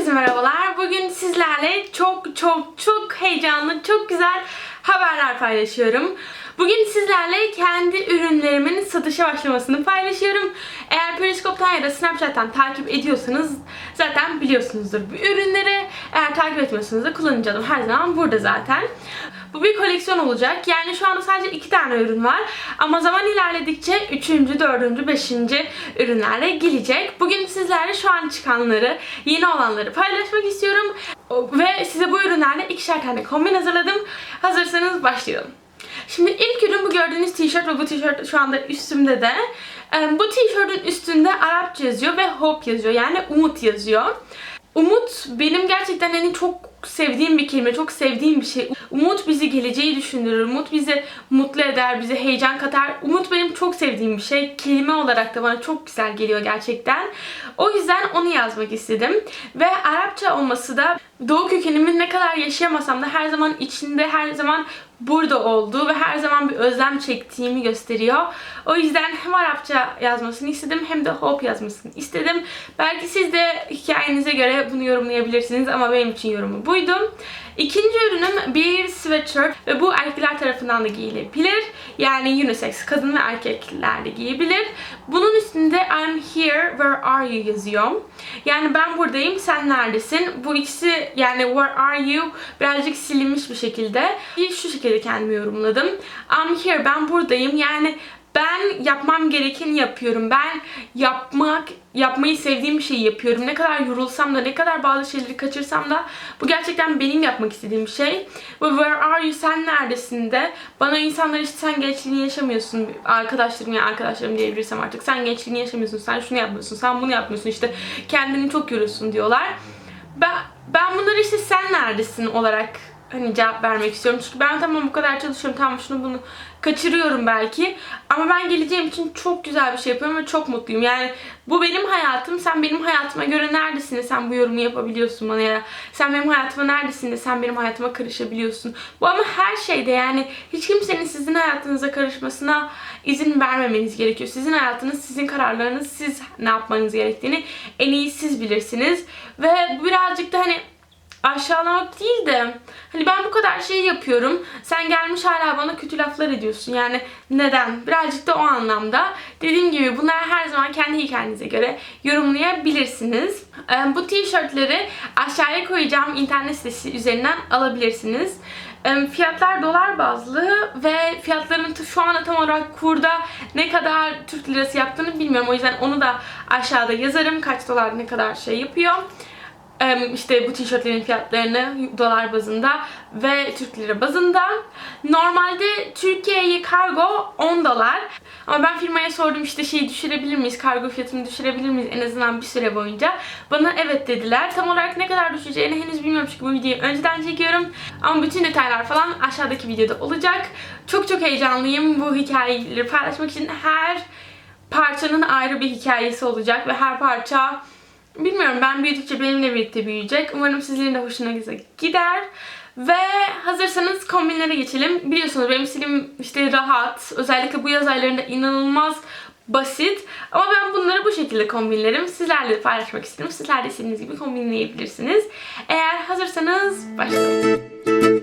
Herkese merhabalar. Bugün sizlerle çok çok çok heyecanlı, çok güzel haberler paylaşıyorum. Bugün sizlerle kendi ürünlerimin satışa başlamasını paylaşıyorum. Eğer Periskop'tan ya da Snapchat'tan takip ediyorsanız zaten biliyorsunuzdur bu ürünleri. Eğer takip etmiyorsanız da kullanıcı her zaman burada zaten. Bu bir koleksiyon olacak. Yani şu anda sadece iki tane ürün var. Ama zaman ilerledikçe üçüncü, dördüncü, beşinci ürünlerle gelecek. Bugün sizlerle şu an çıkanları, yeni olanları paylaşmak istiyorum. Ve size bu ürünlerle ikişer tane kombin hazırladım. Hazırsanız başlayalım. Şimdi ilk ürün bu gördüğünüz tişört ve bu tişört şu anda üstümde de. Bu tişörtün üstünde Arapça yazıyor ve Hope yazıyor. Yani umut yazıyor. Umut benim gerçekten hani çok sevdiğim bir kelime, çok sevdiğim bir şey. Umut bizi geleceği düşündürür, umut bizi mutlu eder, bize heyecan katar. Umut benim çok sevdiğim bir şey. Kelime olarak da bana çok güzel geliyor gerçekten. O yüzden onu yazmak istedim. Ve Arapça olması da doğu kökenimi ne kadar yaşayamasam da her zaman içinde, her zaman burada olduğu ve her zaman bir özlem çektiğimi gösteriyor. O yüzden hem Arapça yazmasını istedim hem de Hope yazmasını istedim. Belki siz de hikayenize göre bunu yorumlayabilirsiniz ama benim için yorumu buydu. İkinci ürünüm bir sweatshirt ve bu erkekler tarafından da giyilebilir. Yani unisex, kadın ve erkekler de giyebilir. Bunun üstünde I'm here, where are you yazıyor. Yani ben buradayım, sen neredesin? Bu ikisi yani where are you birazcık silinmiş bir şekilde. Şu şekilde kendimi yorumladım. I'm here, ben buradayım. Yani ben yapmam gerekeni yapıyorum. Ben yapmak, yapmayı sevdiğim bir şeyi yapıyorum. Ne kadar yorulsam da, ne kadar bazı şeyleri kaçırsam da bu gerçekten benim yapmak istediğim bir şey. Ve where are you, sen neredesin de bana insanlar işte sen gençliğini yaşamıyorsun. Arkadaşlarım ya arkadaşlarım diyebilirsem artık. Sen gençliğini yaşamıyorsun, sen şunu yapmıyorsun, sen bunu yapmıyorsun. işte kendini çok yoruyorsun diyorlar. Ben, ben bunları işte sen neredesin olarak hani cevap vermek istiyorum. Çünkü ben tamam bu kadar çalışıyorum. Tamam şunu bunu kaçırıyorum belki. Ama ben geleceğim için çok güzel bir şey yapıyorum ve çok mutluyum. Yani bu benim hayatım. Sen benim hayatıma göre neredesin de sen bu yorumu yapabiliyorsun bana ya. Sen benim hayatıma neredesin de sen benim hayatıma karışabiliyorsun. Bu ama her şeyde yani hiç kimsenin sizin hayatınıza karışmasına izin vermemeniz gerekiyor. Sizin hayatınız, sizin kararlarınız, siz ne yapmanız gerektiğini en iyi siz bilirsiniz. Ve birazcık da hani aşağılamak değil de hani ben bu kadar şeyi yapıyorum. Sen gelmiş hala bana kötü laflar ediyorsun. Yani neden? Birazcık da o anlamda. Dediğim gibi bunlar her zaman kendi hikayenize göre yorumlayabilirsiniz. Bu tişörtleri aşağıya koyacağım internet sitesi üzerinden alabilirsiniz. Fiyatlar dolar bazlı ve fiyatların şu anda tam olarak kurda ne kadar Türk lirası yaptığını bilmiyorum. O yüzden onu da aşağıda yazarım. Kaç dolar ne kadar şey yapıyor. İşte bu tişörtlerin fiyatlarını dolar bazında ve Türk lira bazında. Normalde Türkiye'ye kargo 10 dolar. Ama ben firmaya sordum işte şeyi düşürebilir miyiz, kargo fiyatını düşürebilir miyiz en azından bir süre boyunca. Bana evet dediler. Tam olarak ne kadar düşeceğini henüz bilmiyorum çünkü bu videoyu önceden çekiyorum. Ama bütün detaylar falan aşağıdaki videoda olacak. Çok çok heyecanlıyım bu hikayeleri paylaşmak için. Her parçanın ayrı bir hikayesi olacak ve her parça Bilmiyorum ben büyüdükçe benimle birlikte büyüyecek. Umarım sizlerin de hoşuna gider. Ve hazırsanız kombinlere geçelim. Biliyorsunuz benim stilim işte rahat. Özellikle bu yaz aylarında inanılmaz basit. Ama ben bunları bu şekilde kombinlerim. Sizlerle paylaşmak istedim. Sizler de istediğiniz gibi kombinleyebilirsiniz. Eğer hazırsanız başlayalım.